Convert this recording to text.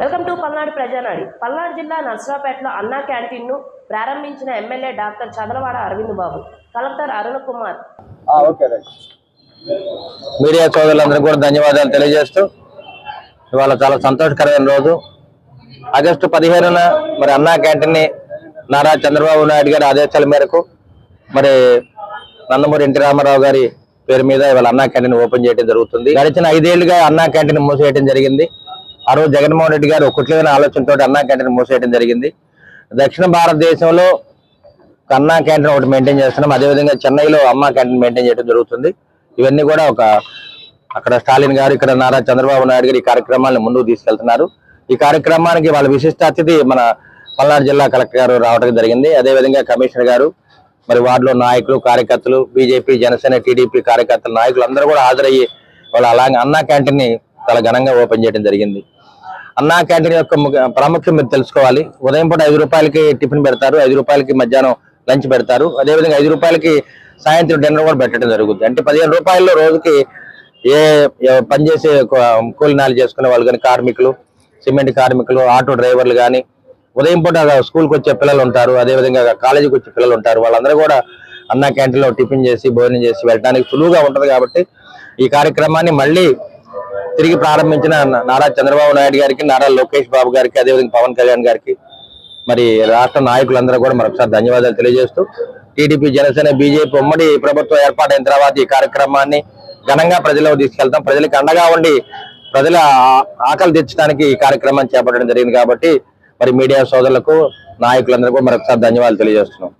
Welcome to Palnadu Prajanadi. Palnadu జిల్లా నర్సరావుపేటలో అన్నా క్యాంటీన్ను ప్రారంభించిన MLA doctor Chadalavada Arvind Babu. Collector Arun Kumar. Media సోదరులందరికీ కూడా ధన్యవాదాలు తెలియజేస్తూ ఇవాళ చాలా సంతోషకరమైన రోజు. ఆగస్టు పదిహేనున మరి అన్నా క్యాంటీన్ని నారా చంద్రబాబు నాయుడు గారి ఆదేశాల మేరకు మరి నందమూరి ఎన్టీ రామారావు గారి పేరు మీద ఇవాళ అన్నా క్యాంటీన్ ఓపెన్ చేయడం జరుగుతుంది. గడిచిన ఐదేళ్ళుగా అన్నా క్యాంటీన్ మూసేయడం జరిగింది. ఆ రోజు జగన్మోహన్ రెడ్డి గారు కుట్లైన ఆలోచనతో అన్నా క్యాంటీన్ మూసేయడం జరిగింది. దక్షిణ భారతదేశంలో అన్నా క్యాంటీన్ ఒకటి మెయింటైన్ చేస్తున్నాం. అదేవిధంగా చెన్నైలో అమ్మా క్యాంటీన్ మెయింటైన్ చేయడం జరుగుతుంది. ఇవన్నీ కూడా ఒక అక్కడ స్టాలిన్ గారు ఇక్కడ నారా చంద్రబాబు నాయుడు గారు ఈ కార్యక్రమాలను ముందుకు తీసుకెళ్తున్నారు. ఈ కార్యక్రమానికి వాళ్ళ విశిష్ట అతిథి మన పల్నాడు జిల్లా కలెక్టర్ గారు రావడం జరిగింది. అదేవిధంగా కమిషనర్ గారు మరి వార్డులో నాయకులు కార్యకర్తలు బీజేపీ జనసేన టీడీపీ కార్యకర్తలు నాయకులు అందరూ కూడా హాజరయ్యి వాళ్ళు అలాగే అన్నా క్యాంటీన్ని చాలా ఘనంగా ఓపెన్ చేయడం జరిగింది. అన్నా క్యాంటీన్ యొక్క ప్రాముఖ్యం మీరు తెలుసుకోవాలి. ఉదయం పూట ఐదు రూపాయలకి టిఫిన్ పెడతారు ఐదు రూపాయలకి మధ్యాహ్నం లంచ్ పెడతారు. అదేవిధంగా ఐదు రూపాయలకి సాయంత్రం డిన్నర్ కూడా పెట్టడం జరుగుతుంది అంటే పదిహేను రూపాయల్లో రోజుకి ఏ పనిచేసే కూలినాలు చేసుకునే వాళ్ళు కానీ కార్మికులు సిమెంట్ కార్మికులు ఆటో డ్రైవర్లు కానీ ఉదయం పూట స్కూల్కి వచ్చే పిల్లలు ఉంటారు. అదేవిధంగా కాలేజీకి వచ్చే పిల్లలు ఉంటారు. వాళ్ళందరూ కూడా అన్నా క్యాంటీన్లో టిఫిన్ చేసి భోజనం చేసి వెళ్ళడానికి సులువుగా ఉంటుంది కాబట్టి ఈ కార్యక్రమాన్ని మళ్ళీ తిరిగి ప్రారంభించిన నారా చంద్రబాబు నాయుడు గారికి నారా లోకేష్ బాబు గారికి అదేవిధంగా పవన్ కళ్యాణ్ గారికి మరి రాష్ట్ర నాయకులందరూ కూడా మరొకసారి ధన్యవాదాలు తెలియజేస్తూ టీడీపీ జనసేన బీజేపీ ఉమ్మడి ప్రభుత్వం ఏర్పాటైన తర్వాత ఈ కార్యక్రమాన్ని ఘనంగా ప్రజలకు తీసుకెళ్తాం. ప్రజలకు అండగా ఉండి ప్రజల ఆకలి తెచ్చడానికి ఈ కార్యక్రమాన్ని చేపట్టడం జరిగింది కాబట్టి మరి మీడియా సోదరులకు నాయకులందరూ కూడా మరొకసారి ధన్యవాదాలు తెలియజేస్తున్నాం.